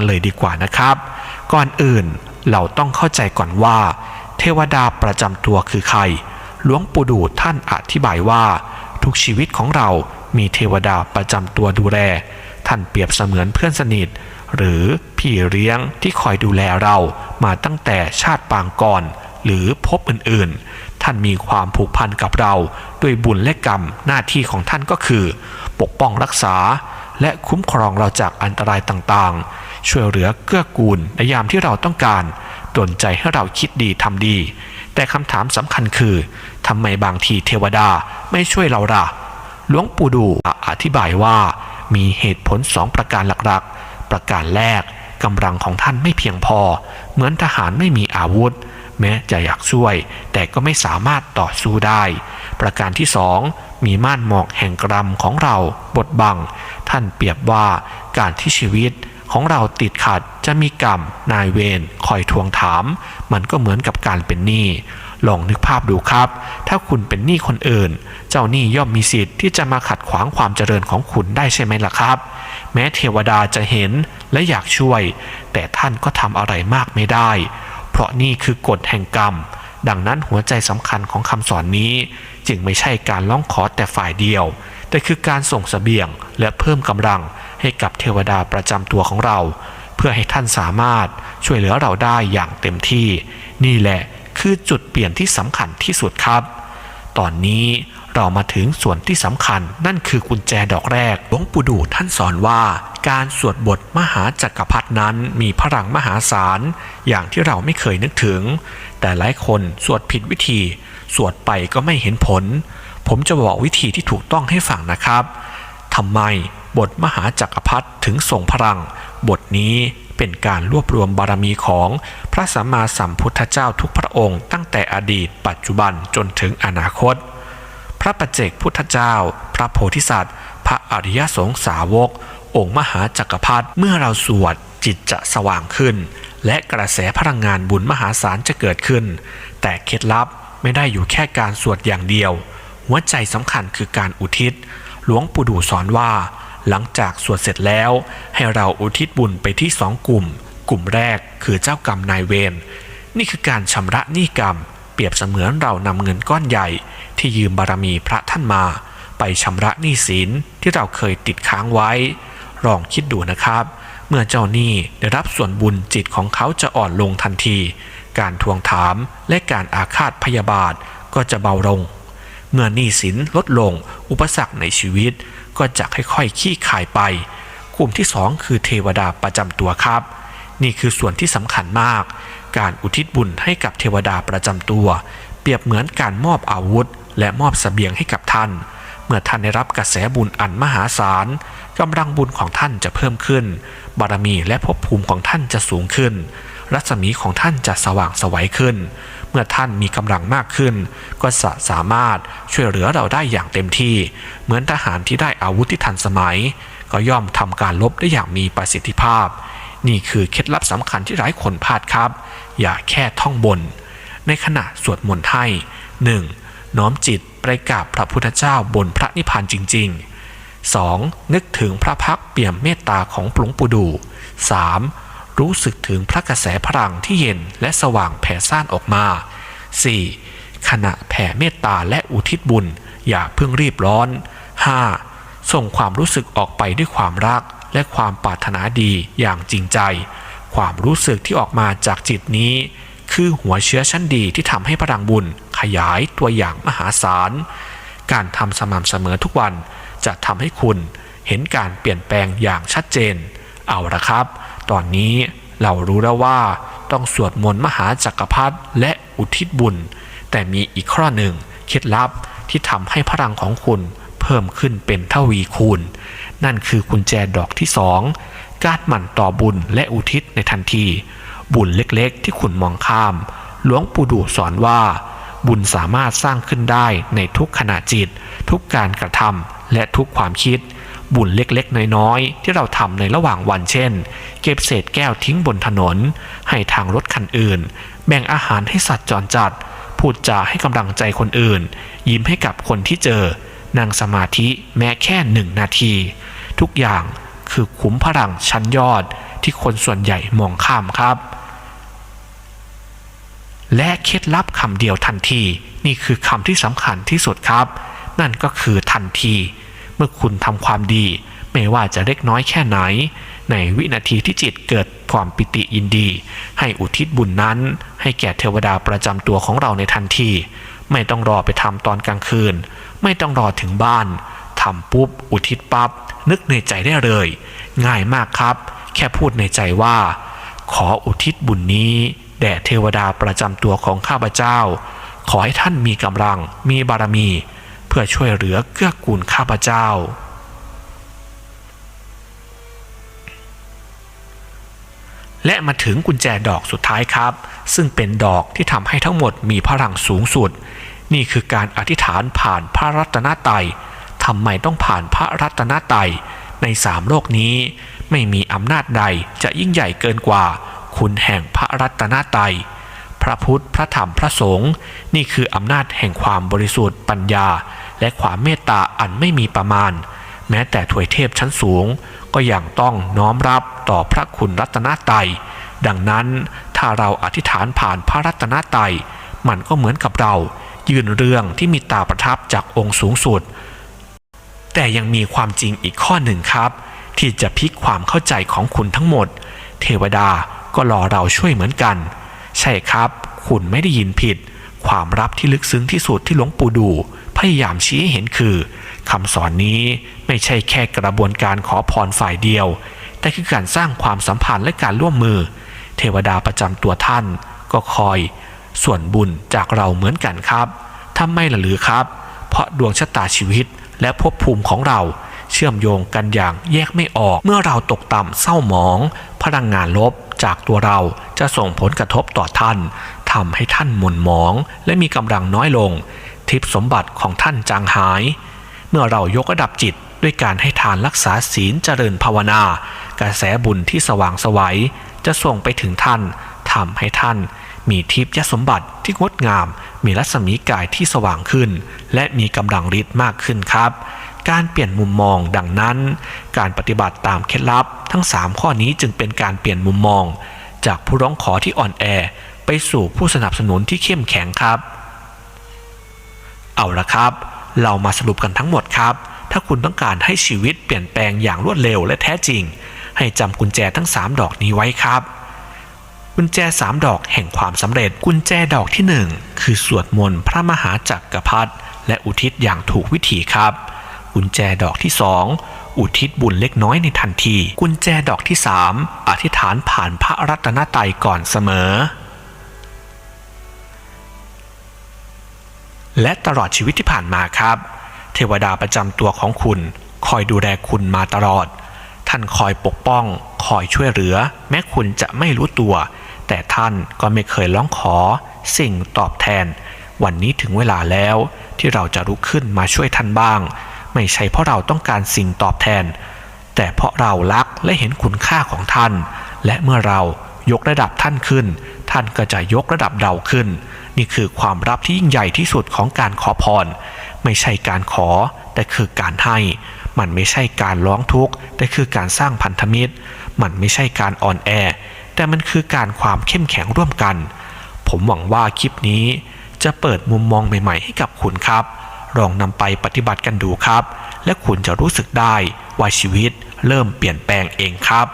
กันเลยดีกว่านะครับ ก่อนอื่นเราต้องเข้าใจก่อนว่า เทวดาประจำตัวคือใคร หลวงปู่ดูท่านอธิบายว่า ทุกชีวิตของเรามีเทวดาประจำตัวดูแล ท่านเปรียบเสมือนเพื่อนสนิท หรือพี่เลี้ยงที่คอยดูแลเรามาตั้งแต่ชาติปางก่อน หรือพบอื่นๆ ท่านมีความผูกพันกับเราด้วยบุญและกรรมหน้าที่ของท่านก็คือ ปกป้องรักษาและคุ้มครองเราจากอันตรายต่างๆ ช่วยเหลือเกื้อกูลในยามที่เราต้องการดลใจให้เราคิดดีทำดี แต่คำถามสำคัญคือทำไมบางทีเทวดาไม่ช่วยเราล่ะหลวงปู่ดูอธิบายว่า มีเหตุผลสองประการหลักๆ ประการแรกกำลังของท่านไม่เพียงพอ เหมือนทหารไม่มีอาวุธ แม้จะอยากช่วย แต่ก็ไม่สามารถต่อสู้ได้ ประการที่สองมีม่านหมอกแห่งกรรมของเราบดบัง ท่านเปรียบว่าการที่ชีวิต ของเราติดขัดจะมีกรรม นายเวรคอยทวงถาม มันก็เหมือนกับการเป็นหนี้ลองนึกภาพดูครับ ถ้าคุณเป็นหนี้คนอื่น เจ้าหนี้ย่อมมีสิทธิ์ที่จะมาขัดขวางความเจริญของคุณได้ใช่ไหมล่ะครับ แม้เทวดาจะเห็นและอยากช่วย แต่ท่านก็ทำอะไรมากไม่ได้ เพราะนี่คือกฎแห่งกรรม ดังนั้นหัวใจสำคัญของคำสอนนี้ จึงไม่ใช่การร้องขอแต่ฝ่ายเดียว แต่คือการส่งสเสบียงและเพิ่มกำลังให้กับเทวดาประจำตัวของเรา เพื่อให้ท่านสามารถช่วยเหลือเราได้อย่างเต็มที่ นี่แหละคือจุดเปลี่ยนที่สำคัญที่สุดครับ ตอนนี้ เรามาถึงส่วนที่สำคัญนั่นคือกุญแจดอกแรกหลวงปู่ดูท่านสอนว่า การสวดบทมหาจักรพรรดนั้นมีพลังมหาศาล อย่างที่เราไม่เคยนึกถึง แต่หลายคนสวดผิดวิธี สวดไปก็ไม่เห็นผล ผมจะบอกวิธีที่ถูกต้องให้ฟังนะครับทำไมบทมหาจักรพรรดิถึงทรงพลัง บทนี้เป็นการรวบรวมบารมีของพระสัมมาสัมพุทธเจ้าทุกพระองค์ตั้งแต่อดีตปัจจุบันจนถึงอนาคต พระปัจเจกพุทธเจ้า พระโพธิสัตว์ พระอริยสงสาวก องค์มหาจักรพรรดิเมื่อเราสวดจิตจะสว่างขึ้น และกระแสพลังงานบุญมหาศาลจะเกิดขึ้น แต่เคล็ดลับไม่ได้อยู่แค่การสวดอย่างเดียว หัวใจสำคัญคือการอุทิศ หลวงปู่ดูสอนว่า หลังจากสวดเสร็จแล้ว ให้เราอุทิศบุญไปที่สองกลุ่ม กลุ่มแรกคือเจ้ากรรมนายเวรนี่คือการชำระหนี้กรรม รียบเสมือนเรานำเงินก้อนใหญ่ ที่ยืมบารมีพระท่านมา ไปชำระหนี้สินที่เราเคยติดค้างไว้ ลองคิดดูนะครับ เมื่อเจ้าหนี้ได้รับส่วนบุญจิตของเขาจะอ่อนลงทันที การทวงถามและการอาฆาตพยาบาทก็จะเบาลง เมื่อหนี้สินลดลงอุปสรรคในชีวิต ก็จะค่อยๆขี้ขายไป กลุ่มที่สองคือเทวดาประจำตัวครับ นี่คือส่วนที่สำคัญมาก การอุทิศบุญให้กับเทวดาประจำตัว เปรียบเหมือนการมอบอาวุธ และมอบสเสบียงให้กับท่าน เมื่อท่านได้รับกระแสบุญอันมหาศาลกำลังบุญของท่านจะเพิ่มขึ้น บารมีและภพภูมิของท่านจะสูงขึ้น รัศมีของท่านจะสว่างสวัยขึ้น เมื่อท่านมีกำลังมากขึ้น ก็จะสามารถช่วยเหลือเราได้อย่างเต็มที่ เหมือนทหารที่ได้อาวุธที่ทันสมัย ก็ย่อมทำการลบได้อย่างมีประสิทธิภาพ นี่คือเคล็ดลับสำคัญที่หลายคนพลาดครับ อย่าแค่ท่องบน ในขณะสวดมนต์ให้ 1. น้อมจิตไปกราบพระพุทธเจ้าบนพระนิพพานจริง ๆ 2. นึกถึงพระพักเปี่ยมเมตตาของหลวงปู่ดู 3. รู้สึกถึงพระกระแสพลังที่เย็นและสว่างแผ่ซ่านออกมา 4. ขณะแผ่เมตตาและอุทิศบุญ อย่าเพิ่งรีบร้อน 5. ส่งความรู้สึกออกไปด้วยความรักและความปรารถนาดีอย่างจริงใจ ความรู้สึกที่ออกมาจากจิตนี้ คือหัวเชื้อชั้นดีที่ทำให้พลังบุญขยายตัวอย่างมหาศาล การทำสม่ำเสมอทุกวันจะทำให้คุณเห็นการเปลี่ยนแปลงอย่างชัดเจน เอาละครับ ตอนนี้เรารู้แล้วว่าต้องสวดมนต์มหาจักรพรรดิและอุทิศบุญ แต่มีอีกข้อหนึ่งเคล็ดลับที่ทำให้พลังของคุณเพิ่มขึ้นเป็นทวีคูณ นั่นคือกุญแจดอกที่สอง การหมั่นต่อบุญและอุทิศในทันที บุญเล็กๆ ที่คุณมองข้าม หลวงปู่ดูสอนว่า บุญสามารถสร้างขึ้นได้ในทุกขณะจิต ทุกการกระทำและทุกความคิด บุญเล็กๆ น้อยๆ ที่เราทำในระหว่างวันเช่น เก็บเศษแก้วทิ้งบนถนน ให้ทางรถคันอื่น แบ่งอาหารให้สัตว์จรจัด พูดจาให้กำลังใจคนอื่น ยิ้มให้กับคนที่เจอนั่งสมาธิแม้แค่หนึ่งนาที ทุกอย่าง คือขุมพลังชั้นยอดที่คนส่วนใหญ่มองข้ามครับ และเคล็ดลับคำเดียวทันที นี่คือคำที่สำคัญที่สุดครับ นั่นก็คือทันที เมื่อคุณทำความดี ไม่ว่าจะเล็กน้อยแค่ไหน ในวินาทีที่จิตเกิดความปิติยินดี ให้อุทิศบุญนั้น ให้แก่เทวดาประจำตัวของเราในทันที ไม่ต้องรอไปทำตอนกลางคืน ไม่ต้องรอถึงบ้านทำปุ๊บ อุทิศปับ๊บ นึกในใจได้เลย ง่ายมากครับ แค่พูดในใจว่า ขออุทิศบุญนี้ แด่เทวดาประจำตัวของข้าพเจ้า ขอให้ท่านมีกำลังมีบารมี เพื่อช่วยเหลือเกื้อกูลข้าพเจ้าและมาถึงกุญแจดอกสุดท้ายครับ ซึ่งเป็นดอกที่ทำให้ทั้งหมดมีพลังสูงสุด นี่คือการอธิษฐานผ่านพระรัตนตรัย ทำไมต้องผ่านพระรัตนตรัยในสามโลกนี้ ไม่มีอำนาจใดจะยิ่งใหญ่เกินกว่า คุณแห่งพระรัตนตรัยพระพุทธพระธรรมพระสงฆ์นี่คืออำนาจแห่งความบริสุทธิ์ปัญญา และความเมตตาอันไม่มีประมาณ แม้แต่ถวยเทพชั้นสูง ก็ยังต้องน้อมรับต่อพระคุณรัตนตรัยดังนั้นถ้าเราอธิษฐานผ่านพระรัตนตรัยมันก็เหมือนกับเรา ยืนเรื่องที่มีตาประทับจากองค์สูงสุด แต่ยังมีความจริงอีกข้อหนึ่งครับ ที่จะพลิกความเข้าใจของคุณทั้งหมด เทวดาก็รอเราช่วยเหมือนกัน ใช่ครับ คุณไม่ได้ยินผิด ความลับที่ลึกซึ้งที่สุดที่หลวงปู่ดู พยายามชี้ให้เห็นคือคำสอนนี้ไม่ใช่แค่กระบวนการขอพรฝ่ายเดียว แต่คือการสร้างความสัมพันธ์และการร่วมมือ เทวดาประจำตัวท่าน ก็คอย ส่วนบุญจากเราเหมือนกันครับทำไมล่ะหรือครับ เพราะดวงชะตาชีวิต และภพภูมิของเราเชื่อมโยงกันอย่างแยกไม่ออก เมื่อเราตกต่ำเศร้าหมอง พลังงานลบจากตัวเราจะส่งผลกระทบต่อท่านทำให้ท่านหม่นหมอง และมีกำลังน้อยลง ทิพสมบัติของท่านจางหาย เมื่อเรายกระดับจิตด้วยการให้ทานรักษาศีลเจริญภาวนา กระแสบุญที่สว่างสวัยจะส่งไปถึงท่านทำให้ท่าน มีทิพยสมบัติที่งดงาม มีรัศมีกายที่สว่างขึ้น และมีกำลังฤทธิ์มากขึ้นครับ การเปลี่ยนมุมมองดังนั้น การปฏิบัติตามเคล็ดลับ ทั้ง 3 ข้อนี้จึงเป็นการเปลี่ยนมุมมอง จากผู้ร้องขอที่อ่อนแอ ไปสู่ผู้สนับสนุนที่เข้มแข็งครับ เอาละครับ เรามาสรุปกันทั้งหมดครับ ถ้าคุณต้องการให้ชีวิตเปลี่ยนแปลงอย่างรวดเร็วและแท้จริง ให้จำกุญแจทั้ง 3 ดอกนี้ไว้ครับ กุญแจ 3 ดอกแห่งความสำเร็จ กุญแจดอกที่ 1 คือสวดมนต์พระมหาจักรพรรดิและอุทิศอย่างถูกวิธีครับ กุญแจดอกที่ 2 อุทิศบุญเล็กน้อยในทันที กุญแจดอกที่ 3 อธิษฐานผ่านพระรัตนตรัยก่อนเสมอ และตลอดชีวิตที่ผ่านมาครับ เทวดาประจำตัวของคุณ คอยดูแลคุณมาตลอดท่านคอยปกป้อง คอยช่วยเหลือ แม้คุณจะไม่รู้ตัว แต่ท่านก็ไม่เคยร้องขอสิ่งตอบแทน วันนี้ถึงเวลาแล้วที่เราจะลุกขึ้นมาช่วยท่านบ้าง ไม่ใช่เพราะเราต้องการสิ่งตอบแทน แต่เพราะเรารักและเห็นคุณค่าของท่าน และเมื่อเรายกระดับท่านขึ้น ท่านก็จะยกระดับเราขึ้น นี่คือความรับที่ยิ่งใหญ่ที่สุดของการขอพร ไม่ใช่การขอ แต่คือการให้ มันไม่ใช่การร้องทุกข์แต่คือการสร้างพันธมิตร มันไม่ใช่การอ่อนแอ แต่มันคือการความเข้มแข็งร่วมกัน ผมหวังว่าคลิปนี้จะเปิดมุมมองใหม่ๆให้กับคุณครับ ลองนำไปปฏิบัติกันดูครับ และคุณจะรู้สึกได้ว่าชีวิตเริ่มเปลี่ยนแปลงเองครับ